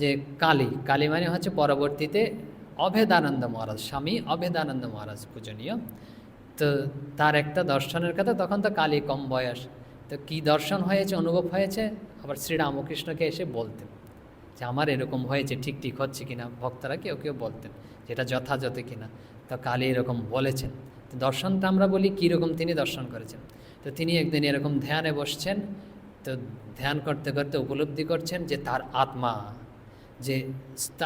যে কালী কালী মানে হচ্ছে পরবর্তীতে অভেদানন্দ মহারাজ, স্বামী অভেদানন্দ মহারাজ পূজনীয়। তো তার একটা দর্শনের কথা, তখন তো কালী কম বয়স। তো কি দর্শন হয়েছে, অনুভব হয়েছে? আবার শ্রীরামকৃষ্ণকে এসে বলতেন যে, আমার এরকম হয়েছে, ঠিক ঠিক হচ্ছে কিনা? ভক্তরা কেউ কেউ বলতেন যেটা যথাযথ কিনা? তো কালী এরকম বলেছেন। তো দর্শনটা আমরা বলি কীরকম তিনি দর্শন করেছেন। তো তিনি একদিন এরকম ধ্যানে বসছেন। তো ধ্যান করতে করতে উপলব্ধি করছেন যে, তার আত্মা যে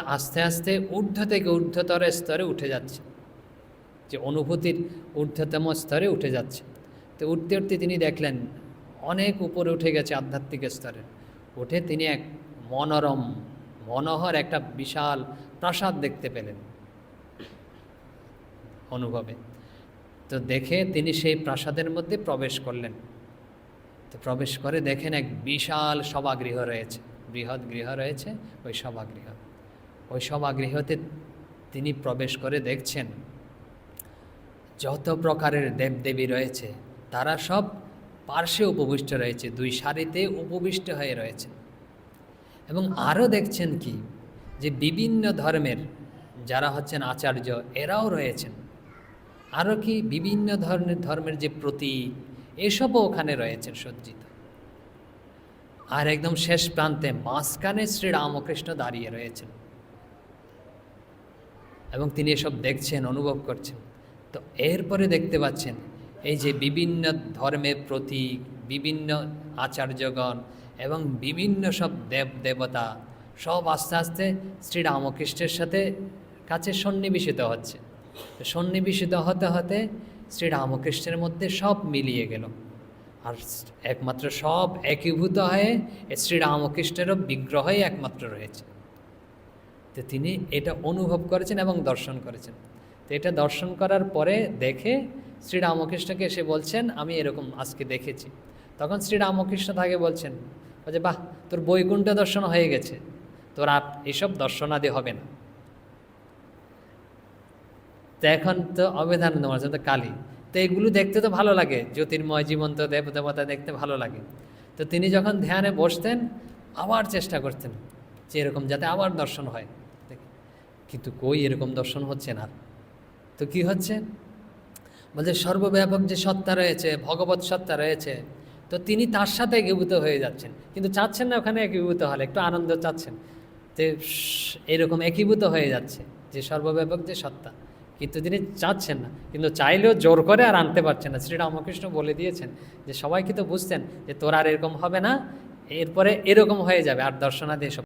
আস্তে আস্তে ঊর্ধ্ব থেকে ঊর্ধ্বতর স্তরে উঠে যাচ্ছে। যে অনুভূতির ঊর্ধ্বতম স্তরে উঠে যাচ্ছে। তো উঠতে উঠতে তিনি দেখলেন, অনেক উপরে উঠে গেছে আধ্যাত্মিক স্তরে। উঠে তিনি এক মনোরম, মনোহর একটা বিশাল প্রাসাদ দেখতে পেলেন অনুভবে। তো দেখে তিনি সেই প্রাসাদের মধ্যে প্রবেশ করলেন। তো প্রবেশ করে দেখেন এক বিশাল সভাগৃহ রয়েছে। বৃহৎ গৃহ রয়েছে ওই সভাগৃহ ওই সভাগৃহতে তিনি প্রবেশ করে দেখছেন যত প্রকারের দেবদেবী রয়েছে, তারা সব পার্শ্বে উপবিষ্ট রয়েছে, দুই সারিতে উপবিষ্ট হয়ে রয়েছে। এবং আরও দেখছেন কি, যে বিভিন্ন ধর্মের যারা হচ্ছেন আচার্য, এরাও রয়েছেন। আরও কি বিভিন্ন ধরনের, ধর্মের যে প্রতীক, এসবও ওখানে রয়েছেন সজ্জিত। আর একদম শেষ প্রান্তে মাঝখানে শ্রী রামকৃষ্ণ দাঁড়িয়ে রয়েছেন। এবং তিনি এসব দেখছেন, অনুভব করছেন। তো এরপরে দেখতে পাচ্ছেন, এই যে বিভিন্ন ধর্মের প্রতীক, বিভিন্ন আচার্যগণ এবং বিভিন্ন সব দেব দেবতা সব আস্তে আস্তে শ্রী রামকৃষ্ণের সাথে কাছে সন্নিবেশিত হচ্ছে। সন্নিবেশিত হতে হতে শ্রী রামকৃষ্ণের মধ্যে সব মিলিয়ে গেল। আর একমাত্র সব একীভূত হয়ে এ শ্রী রামকৃষ্ণেরও বিগ্রহই একমাত্র রয়েছে। তো তিনি এটা অনুভব করেছেন এবং দর্শন করেছেন। তো এটা দর্শন করার পরে দেখে শ্রী রামকৃষ্ণকে এসে বলছেন, আমি এরকম আজকে দেখেছি। তখন শ্রীরামকৃষ্ণ তাকে বলছেন বলছে বাহ, তোর বৈকুণ্ঠ দর্শন হয়ে গেছে। তোর আর এসব দর্শনাদি হবে না। তো এখন তো অবেধানন্দ মহারাজ তো কালী তো এগুলো দেখতে তো ভালো লাগে। জ্যোতির্ময় জীবন্ত দেব দেবতা দেখতে ভালো লাগে। তো তিনি যখন ধ্যানে বসতেন, আবার চেষ্টা করতেন যে এরকম যাতে আবার দর্শন হয়। কিন্তু কই এরকম দর্শন হচ্ছে না। তো কি হচ্ছে? বলছে, সর্বব্যাপক যে সত্তা রয়েছে, ভগবত সত্তা রয়েছে, তো তিনি তার সাথে একীভূত হয়ে যাচ্ছেন। কিন্তু চাচ্ছেন না ওখানে একীভূত হলে, একটু আনন্দ চাচ্ছেন। তো এরকম একীভূত হয়ে যাচ্ছে যে সর্বব্যাপক যে সত্তা। কিন্তু তিনি চাচ্ছেন না, কিন্তু চাইলেও জোর করে আর আনতে পারছেন না। শ্রী রামকৃষ্ণ বলে দিয়েছেন যে সবাইকে তো বুঝতেন যে, তোর আর এরকম হবে না, এরপরে এরকম হয়ে যাবে, আর দর্শনাদি এসব